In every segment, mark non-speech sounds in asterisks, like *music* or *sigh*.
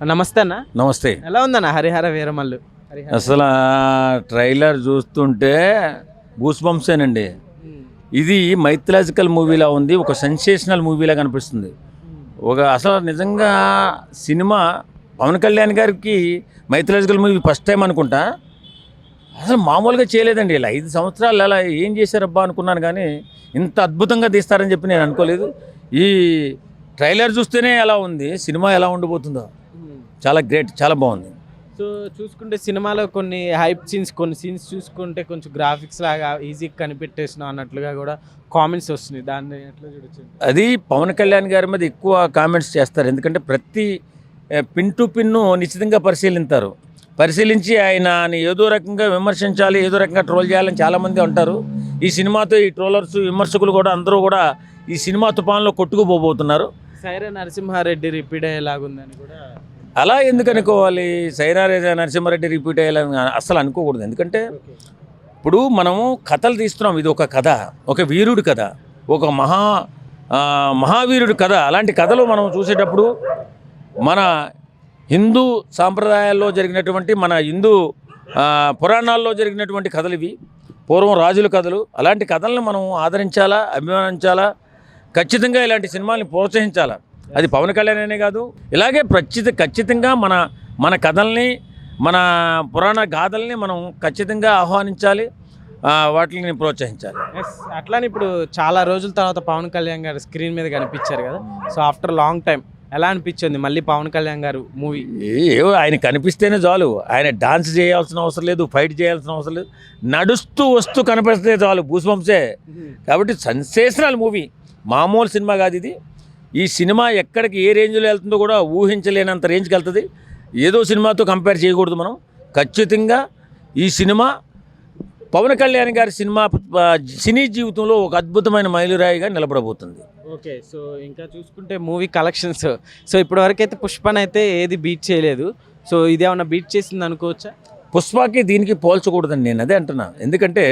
నమస్తే అన్న. నమస్తే. ఎలా ఉందన్న హరిహర వీరమల్లు? అసలు ట్రైలర్ చూస్తుంటే గూస్ బంప్సేనండి ఇది మైథలాజికల్ మూవీలా ఉంది ఒక సెన్సేషనల్ మూవీలా కనిపిస్తుంది. ఒక అసలు నిజంగా సినిమా పవన్ కళ్యాణ్ గారికి మైథలాజికల్ మూవీ ఫస్ట్ టైం అనుకుంటా. అసలు మామూలుగా చేయలేదండి ఇలా ఐదు సంవత్సరాలు అలా ఏం చేశారబ్బా అనుకున్నాను కానీ ఇంత అద్భుతంగా తీస్తారని చెప్పి నేను అనుకోలేదు. ఈ ట్రైలర్ చూస్తేనే ఎలా ఉంది సినిమా ఎలా ఉండబోతుందో చాలా గ్రేట్ చాలా బాగుంది. సో చూసుకుంటే సినిమాలో కొన్ని హైప్ సీన్స్ కొన్ని సీన్స్ చూసుకుంటే కొంచెం గ్రాఫిక్స్ లాగా ఈజీగా కనిపెట్టేసిన అన్నట్లుగా కూడా కామెంట్స్ వస్తున్నాయి. దాన్ని ఎట్లా చూడొచ్చు? అది పవన్ కళ్యాణ్ గారి మీద ఎక్కువ కామెంట్స్ చేస్తారు. ఎందుకంటే ప్రతి పిన్ టు పిన్ను నిశ్చితంగా పరిశీలింతారు. పరిశీలించి ఆయనని ఏదో రకంగా విమర్శించాలి ఏదో రకంగా ట్రోల్ చేయాలని చాలామంది ఉంటారు ఈ సినిమాతో ఈ ట్రోలర్స్ విమర్శకులు కూడా అందరూ కూడా ఈ సినిమా తుఫాన్లో కొట్టుకుపోబోతున్నారు. సైరా నరసింహారెడ్డి రిపీట్ అయ్యేలాగుందని కూడా అలా ఎందుకు అనుకోవాలి? సైరారేజ నరసింహారెడ్డి రిపీట్ అయ్యాలని అస్సలు అనుకోకూడదు. ఎందుకంటే ఇప్పుడు మనము కథలు తీస్తున్నాం. ఇది ఒక కథ ఒక వీరుడు కథ ఒక మహా మహావీరుడు కథ. అలాంటి కథలు మనం చూసేటప్పుడు మన హిందూ సాంప్రదాయాల్లో జరిగినటువంటి మన హిందూ పురాణాల్లో జరిగినటువంటి కథలు ఇవి. పూర్వం రాజుల కథలు. అలాంటి కథలను మనం ఆదరించాలా అభిమానించాలా? ఖచ్చితంగా ఇలాంటి సినిమాల్ని ప్రోత్సహించాలా? అది పవన్ కళ్యాణ్ అనే కాదు. ఇలాగే ప్రచిత ఖచ్చితంగా మన మన కథల్ని మన పురాణ గాథల్ని మనం ఖచ్చితంగా ఆహ్వానించాలి వాటిని ప్రోత్సహించాలి. ఎస్ అట్లానే ఇప్పుడు చాలా రోజుల తర్వాత పవన్ కళ్యాణ్ గారు స్క్రీన్ మీద కనిపించారు కదా. సో ఆఫ్టర్ లాంగ్ టైం ఎలా అనిపించింది మళ్ళీ పవన్ కళ్యాణ్ గారు మూవీ ఏవో ఆయన కనిపిస్తేనే చాలు. ఆయన డాన్స్ చేయాల్సిన అవసరం లేదు ఫైట్ చేయాల్సిన అవసరం లేదు. నడుస్తూ వస్తూ కనిపిస్తే చాలు భూస్వంసే కాబట్టి సెన్సేషనల్ మూవీ మామూలు సినిమా కాదు ఇది. ఈ సినిమా ఎక్కడికి ఏ రేంజ్లో వెళ్తుందో కూడా ఊహించలేనంత రేంజ్కి వెళ్తుంది. ఏదో సినిమాతో కంపేర్ చేయకూడదు మనం. ఖచ్చితంగా ఈ సినిమా పవన్ కళ్యాణ్ గారి సినిమా సినీ జీవితంలో ఒక అద్భుతమైన మైలురాయిగా నిలబడబోతుంది. ఓకే సో ఇంకా చూసుకుంటే మూవీ కలెక్షన్స్. సో ఇప్పటి వరకు అయితే పుష్పన్ అయితే ఏది బీట్ చేయలేదు. సో ఇదేమన్నా బీట్ చేసింది అనుకోవచ్చా? పుష్పకి దీనికి పోల్చకూడదని నేను అదే అంటున్నా. ఎందుకంటే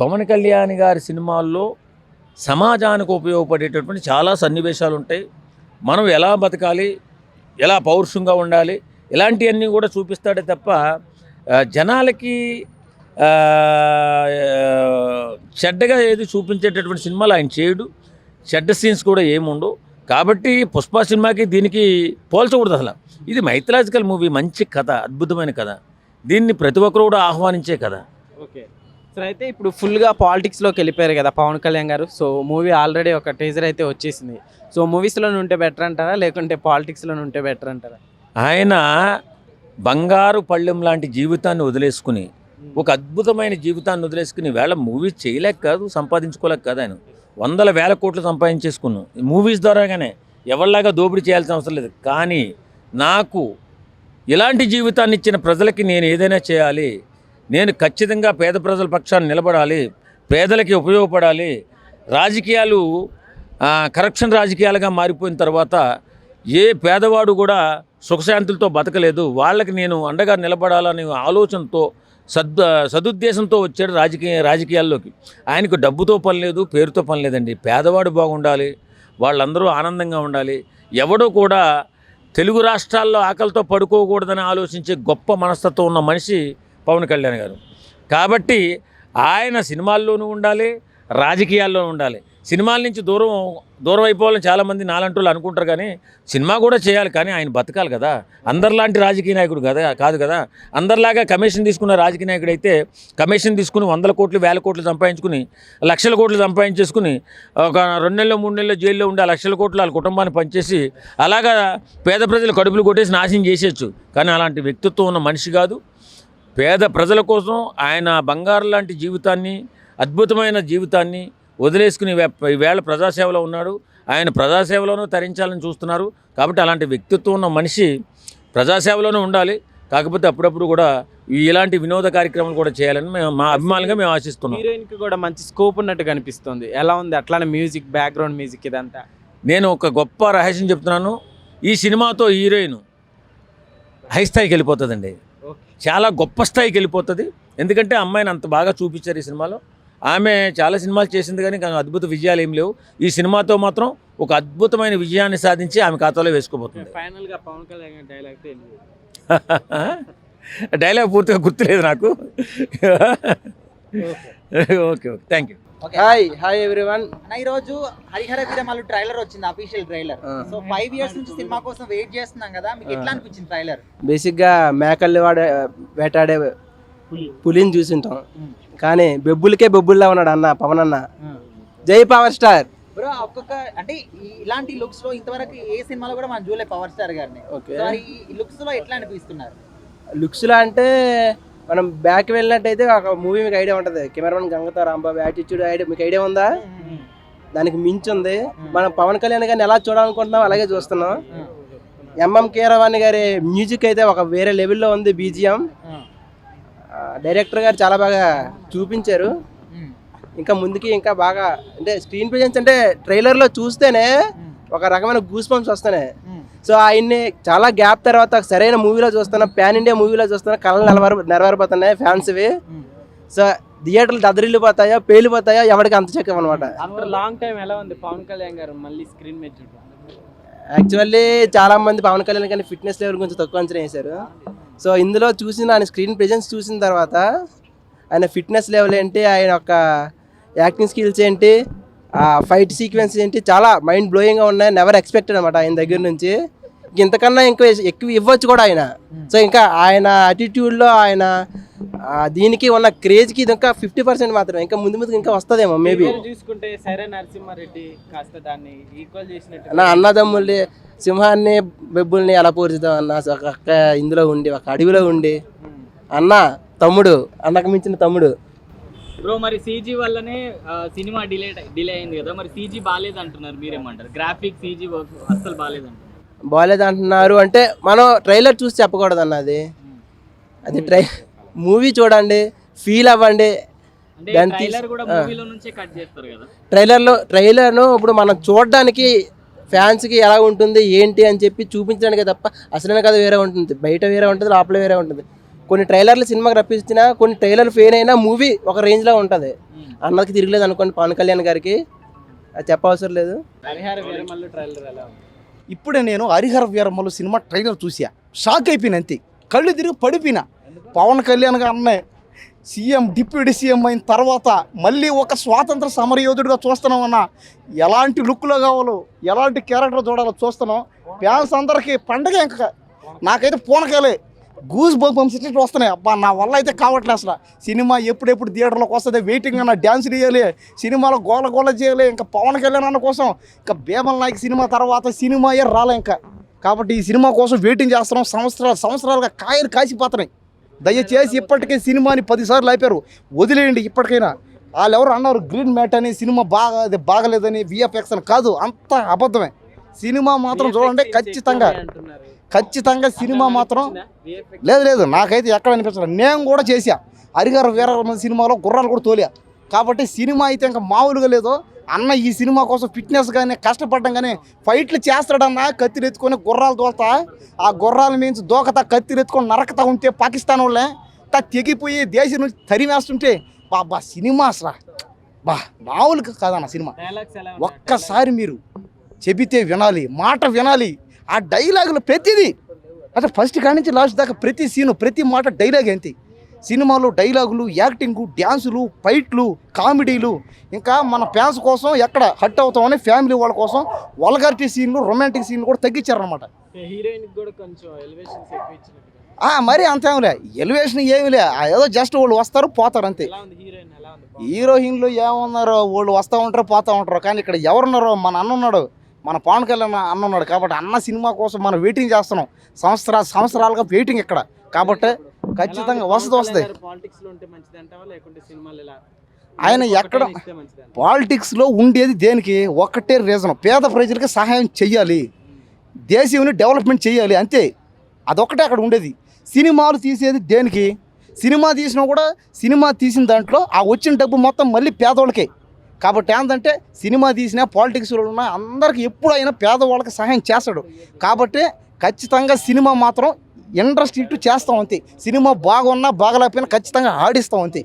పవన్ కళ్యాణ్ గారి సినిమాల్లో సమాజానికి ఉపయోగపడేటటువంటి చాలా సన్నివేశాలు ఉంటాయి మనం ఎలా బతకాలి ఎలా పౌరుషంగా ఉండాలి ఇలాంటివన్నీ కూడా చూపిస్తాడే తప్ప జనాలకి చెడ్డగా ఏది చూపించేటటువంటి సినిమాలు ఆయన చేయడు. చెడ్డ సీన్స్ కూడా ఏముండవు. కాబట్టి పుష్ప సినిమాకి దీనికి పోల్చకూడదు అసలు. ఇది మైథలాజికల్ మూవీ మంచి కథ అద్భుతమైన కథ. దీన్ని ప్రతి ఒక్కరు కూడా ఆహ్వానించే కథ. ఓకే. సో అయితే ఇప్పుడు ఫుల్గా పాలిటిక్స్లోకి వెళ్ళిపోయారు కదా పవన్ కళ్యాణ్ గారు. సో మూవీ ఆల్రెడీ ఒక టీజర్ అయితే వచ్చేసింది. సో మూవీస్లో ఉంటే బెటర్ అంటారా? లేకుంటే పాలిటిక్స్లో ఉంటే బెటర్ అంటారా? ఆయన బంగారు పళ్ళెం లాంటి జీవితాన్ని వదిలేసుకుని ఒక అద్భుతమైన జీవితాన్ని వదిలేసుకుని వేళ మూవీస్ చేయలేక కాదు సంపాదించుకోలేక కాదు ఆయన. వందల వేల కోట్లు సంపాదించేసుకున్నాం మూవీస్ ద్వారాగానే ఎవరిలాగా దోపిడీ చేయాల్సిన అవసరం లేదు. కానీ నాకు ఇలాంటి జీవితాన్ని ఇచ్చిన ప్రజలకి నేను ఏదైనా చేయాలి నేను ఖచ్చితంగా పేద ప్రజల పక్షాన్ని నిలబడాలి పేదలకి ఉపయోగపడాలి. రాజకీయాలు కరప్షన్ రాజకీయాలుగా మారిపోయిన తర్వాత ఏ పేదవాడు కూడా సుఖశాంతులతో బతకలేదు. వాళ్ళకి నేను అండగా నిలబడాలనే ఆలోచనతో సద్ సదుద్దేశంతో వచ్చాడు రాజకీయ రాజకీయాల్లోకి. ఆయనకు డబ్బుతో పని లేదు పేరుతో పని లేదండి. పేదవాడు బాగుండాలి వాళ్ళందరూ ఆనందంగా ఉండాలి. ఎవడో కూడా తెలుగు రాష్ట్రాల్లో ఆకలితో పడుకోకూడదని ఆలోచించే గొప్ప మనస్తత్వం ఉన్న మనిషి పవన్ కళ్యాణ్ గారు. కాబట్టి ఆయన సినిమాల్లోనూ ఉండాలి రాజకీయాల్లోనూ ఉండాలి. సినిమాల నుంచి దూరం దూరం అయిపోవాలని చాలామంది నాలంటూ అనుకుంటారు కానీ సినిమా కూడా చేయాలి కానీ ఆయన బతకాలి కదా. అందరిలాంటి రాజకీయ నాయకుడు కదా కాదు కదా. అందరిలాగా కమిషన్ తీసుకున్న రాజకీయ నాయకుడు అయితే కమిషన్ తీసుకుని వందల కోట్లు వేల కోట్లు సంపాదించుకుని లక్షల కోట్లు సంపాదించేసుకుని ఒక రెండు నెలలు మూడు నెలలు జైల్లో ఉండే లక్షల కోట్లు వాళ్ళ కుటుంబాన్ని పనిచేసి అలాగా పేద ప్రజలు కడుపులు కొట్టేసి నాశనం చేసేయచ్చు. కానీ అలాంటి వ్యక్తిత్వం ఉన్న మనిషి కాదు. పేద ప్రజల కోసం ఆయన బంగారు లాంటి జీవితాన్ని అద్భుతమైన జీవితాన్ని వదిలేసుకుని వే- ఈవేళ ప్రజాసేవలో ఉన్నాడు. ఆయన ప్రజాసేవలోనూ తరించాలని చూస్తున్నారు. కాబట్టి అలాంటి వ్యక్తిత్వం ఉన్న మనిషి ప్రజాసేవలోనే ఉండాలి. కాకపోతే అప్పుడప్పుడు కూడా ఇలాంటి వినోద కార్యక్రమాలు కూడా చేయాలని మేము మా అభిమానులుగా మేము ఆశిస్తున్నాం. హీరోయిన్కి కూడా మంచి స్కోప్ ఉన్నట్టు కనిపిస్తుంది. ఎలా ఉంది? అట్లానే మ్యూజిక్ బ్యాక్గ్రౌండ్ మ్యూజిక్ ఇదంతా. నేను ఒక గొప్ప రహస్యం చెప్తున్నాను. ఈ సినిమాతో హీరోయిన్ హై స్థాయికి వెళ్ళిపోతుందండి. చాలా గొప్ప స్థాయికి వెళ్ళిపోతుంది. ఎందుకంటే అమ్మాయిని అంత బాగా చూపించారు ఈ సినిమాలో. ఆమె చాలా సినిమాలు చేసింది కానీ కానీ అద్భుత విజయాలు ఏం లేవు. ఈ సినిమాతో మాత్రం ఒక అద్భుతమైన విజయాన్ని సాధించి ఆమె ఖాతాలో వేసుకోబోతుంది. ఫైనల్గా పవన్ కళ్యాణ్ డైలాగ్ *laughs* డైలాగ్ పూర్తిగా గుర్తులేదు నాకు. Okay. *laughs* Okay thank you hi hi everyone అన్న ఈ రోజు హరిహర వీరమల్లు ట్రైలర్ వచ్చింది official trailer. So five years నుంచి సినిమా కోసం వెయిట్ చేస్తున్నాం కదా మీకు ఎట్లా అనిపించింది ట్రైలర్ బేసిక్గా మేకల్ని వాడే వేటాడే పులిని చూసింటాం. కానీ బెబ్బులకే బెబ్బుల్లా ఉన్నాడు అన్న పవన్ అన్న. జై పవర్ స్టార్. బ్రో ఒక్కొక్క అంటే ఇలాంటి లుక్స్లో ఇంతవరకు ఏ సినిమాలో కూడా మనం చూడలే పవర్ స్టార్ గారిని. ఓకే సో ఈ లుక్స్లో ఎట్లా అనిపిస్తున్నారు? లుక్స్లో అంటే మనం బ్యాక్ వెళ్ళినట్టయితే ఒక మూవీ మీకు ఐడియా ఉంటుంది. కెమెరామెన్ గంగతో రాంబాబు యాటిట్యూడ్ ఐడియా మీకు ఐడియా ఉందా? దానికి మించి ఉంది. మనం పవన్ కళ్యాణ్ గారిని ఎలా చూడాలనుకుంటున్నాం అలాగే చూస్తున్నాం. ఎంఎం కీరవాణి గారి మ్యూజిక్ అయితే ఒక వేరే లెవెల్లో ఉంది బీజిఎం డైరెక్టర్ గారు చాలా బాగా చూపించారు. ఇంకా ముందుకి ఇంకా బాగా అంటే స్క్రీన్ ప్రజెన్స్ అంటే ట్రైలర్లో చూస్తేనే ఒక రకమైన గూస్ పంప్స్ వస్తున్నాయి. సో ఆయన్ని చాలా గ్యాప్ తర్వాత సరైన మూవీలో చూస్తున్నా పాన్ ఇండియా మూవీలో చూస్తున్నా కళ్ళు నెలవర నెరవేరిపోతున్నాయి ఫ్యాన్స్వి సో థియేటర్లు దద్దరిల్లిపోతాయో పేలిపోతాయో ఎవరికి అంత చెక్కం అనమాట లాంగ్ టైం ఎలా ఉంది పవన్ కళ్యాణ్ గారు మళ్ళీ స్క్రీన్ మీద చూడడం? యాక్చువల్లీ చాలా మంది పవన్ కళ్యాణ్ కానీ ఫిట్నెస్ లెవెల్ కొంచెం తక్కువ అంచనా వేశారు. సో ఇందులో చూసిన ఆయన స్క్రీన్ ప్రెజెన్స్ చూసిన తర్వాత ఆయన ఫిట్నెస్ లెవెల్ ఏంటి ఆయన యొక్క యాక్టింగ్ స్కిల్స్ ఏంటి ఆ ఫైట్ సీక్వెన్స్ ఏంటి చాలా మైండ్ బ్లోయింగ్గా ఉన్నాయి నెవర్ ఎక్స్పెక్టెడ్ అనమాట ఆయన దగ్గర నుంచి. ఇంతకన్నా ఇంకా ఎక్కువ ఇవ్వచ్చు కూడా ఆయన. సో ఇంకా ఆయన అటిట్యూడ్లో ఆయన దీనికి ఉన్న క్రేజ్కి ఇది ఇంకా ఫిఫ్టీ పర్సెంట్ మాత్రమే. ఇంకా ముందు ముందు ఇంకా వస్తుందేమో మేబీ చూసుకుంటే సరే నరసింహారెడ్డి కాస్త దాన్ని ఈక్వల్ చేసినట్టు నా అన్నదమ్ముల్ని సింహాన్ని బెబ్బుల్ని ఎలా పోర్చుదాం అన్న ఒక ఇందులో ఉండి ఒక అడవిలో ఉండి. అన్న తమ్ముడు అన్నకు మించిన తమ్ముడు. బ్రో మరి సీజీ వల్లనే సినిమా డిలే డిలే అయింది కదా. మరి సీజీ బాగాలేదు అంటున్నారు మీరేమంటారు? గ్రాఫిక్ సీజీ వర్క్ అస్సలు బాగాలేదు అంటున్నారు బాగాలేదు అంటున్నారు అంటే మనం ట్రైలర్ చూసి చెప్పకూడదు అన్న అది అది ట్రై మూవీ చూడండి ఫీల్ అవ్వండి. దాన్ని ట్రైలర్లో ట్రైలర్ను ఇప్పుడు మనం చూడడానికి ఫ్యాన్స్కి ఎలా ఉంటుంది ఏంటి అని చెప్పి చూపించడానికి తప్ప అసలైన కథ వేరే ఉంటుంది. బయట వేరే ఉంటుంది లోపల వేరే ఉంటుంది. కొన్ని ట్రైలర్లు సినిమాకి రప్పించినా కొన్ని ట్రైలర్ ఫెయిల్ అయినా మూవీ ఒక రేంజ్లో ఉంటుంది. అన్నకి తిరగలేదు అనుకోండి పవన్ కళ్యాణ్ గారికి. అది చెప్పవసరం లేదు. హరిహర వీరమల్లు ట్రైలర్ ఎలా ఉంది? ఇప్పుడే నేను హరిహర వీరమ్మలు సినిమా ట్రైలర్ చూసా షాక్ అయిపోయిన అంతే. కళ్ళు తిరిగి పడిపోయినా. పవన్ కళ్యాణ్ గారినే సీఎం డిప్యూటీ సీఎం అయిన తర్వాత మళ్ళీ ఒక స్వాతంత్ర సమరయోధుడిగా చూస్తున్నాం అన్న. ఎలాంటి లుక్లో కావాలో ఎలాంటి క్యారెక్టర్ చూడాలో చూస్తున్నాం ఫ్యాన్స్ అందరికీ పండగ ఇంకా. నాకైతే పూనకాలే. గూస్ బంప్స్ ఇట్లా వస్తున్నాయి. అబ్బా నా వల్ల అయితే కావట్లేదు అసలు. సినిమా ఎప్పుడెప్పుడు థియేటర్లోకి వస్తుంది వెయిటింగ్ అన్న డ్యాన్స్ చేయాలి సినిమాలో గోల గోల చేయాలి ఇంకా పవన్ కళ్యాణ్ అన్న కోసం ఇంకా భీమల్ నాయక్ సినిమా తర్వాత సినిమాయే రాలే ఇంకా. కాబట్టి ఈ సినిమా కోసం వెయిటింగ్ చేస్తున్నాం. సంవత్సరాలు సంవత్సరాలుగా కాయలు కాసిపోతున్నాయి. దయచేసి ఇప్పటికే సినిమాని పదిసార్లు అయిపోయారు వదిలేయండి ఇప్పటికైనా. వాళ్ళు ఎవరు అన్నారు గ్రీన్ మ్యాట్ అని సినిమా బాగా అది బాగలేదని విఎఫ్ఎక్స్ అని కాదు అంత అబద్ధమే. సినిమా మాత్రం చూడండి ఖచ్చితంగా. ఖచ్చితంగా సినిమా మాత్రం లేదు లేదు నాకైతే ఎక్కడ అనిపించలేదు నేను కూడా చేశా. హరిగారు వీర సినిమాలో గుర్రాలు కూడా తోలా. కాబట్టి సినిమా అయితే ఇంకా మామూలుగా లేదు. అన్న ఈ సినిమా కోసం ఫిట్నెస్ కానీ కష్టపడడం కానీ ఫైట్లు చేస్తాడన్న కత్తిరి ఎత్తుకొని గుర్రాలు తోలుతా ఆ గుర్రాల మించి దూకతా కత్తిరి ఎత్తుకొని నరకతా ఉంటే పాకిస్తాన్ వాళ్ళే. తా తెగిపోయి దేశం నుంచి తరిమేస్తుంటే బా బా సినిమా అసలు. బా మామూలుగా కాదన్న సినిమా. ఒక్కసారి మీరు చెబితే వినాలి మాట వినాలి. ఆ డైలాగులు ప్రతిదీ అంటే ఫస్ట్ కాడి నుంచి లాస్ట్ దాకా ప్రతి సీను ప్రతి మాట డైలాగ్ అంతే. సినిమాలో డైలాగులు యాక్టింగు డ్యాన్సులు ఫైట్లు కామెడీలు ఇంకా మన ఫ్యాన్స్ కోసం ఎక్కడ హట్ అవుతామని ఫ్యామిలీ వాళ్ళ కోసం వల్గారిటీ సీన్లు రొమాంటిక్ సీన్లు కూడా తగ్గించారనమాట మరీ అంతేంలే ఎలివేషన్ ఏమిలే ఏదో జస్ట్ వాళ్ళు వస్తారు పోతారు అంతే. హీరోయిన్లు ఏమున్నారో వాళ్ళు వస్తూ ఉంటారు పోతూ ఉంటారు. కానీ ఇక్కడ ఎవరున్నారో మన అన్న ఉన్నాడు. మన పవన్ కళ్యాణ్ అన్న ఉన్నాడు కాబట్టి అన్న సినిమా కోసం మనం వెయిటింగ్ చేస్తున్నాం. సంవత్సర సంవత్సరాలుగా వెయిటింగ్ ఇక్కడ. కాబట్టి ఖచ్చితంగా వస్తుంది. వస్తుంది ఆయన ఎక్కడ? పాలిటిక్స్లో ఉండేది దేనికి? ఒక్కటే రీజన్ పేద ప్రజలకి సహాయం చెయ్యాలి. దేశంని డెవలప్మెంట్ చేయాలి అంతే. అదొక్కటే అక్కడ ఉండేది. సినిమాలు తీసేది దేనికి? సినిమా తీసినా కూడా సినిమా తీసిన దాంట్లో ఆ వచ్చిన డబ్బు మొత్తం మళ్ళీ పేదవాళ్ళకే కాబట్టి ఏంటంటే సినిమా తీసినా పాలిటిక్స్లో ఉన్న అందరికి ఎప్పుడైనా పేదవాళ్ళకి సహాయం చేస్తాడు. కాబట్టి ఖచ్చితంగా సినిమా మాత్రం ఇండస్ట్రీ టు చేస్తాం అంతే. సినిమా బాగున్నా బాగలేకపోయినా ఖచ్చితంగా ఆడిస్తాం అంతే.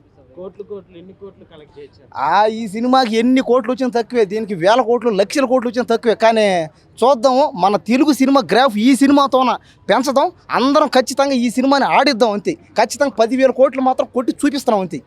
ఆ ఈ సినిమాకి ఎన్ని కోట్లు వచ్చినా తక్కువే. దీనికి వేల కోట్లు లక్షల కోట్లు వచ్చినా తక్కువే. కానీ చూద్దాము మన తెలుగు సినిమా గ్రాఫ్ ఈ సినిమాతోన పెంచదాం. అందరం ఖచ్చితంగా ఈ సినిమాని ఆడిద్దాం అంతే. ఖచ్చితంగా పదివేల కోట్లు మాత్రం కొట్టి చూపిస్తున్నాం అంతే.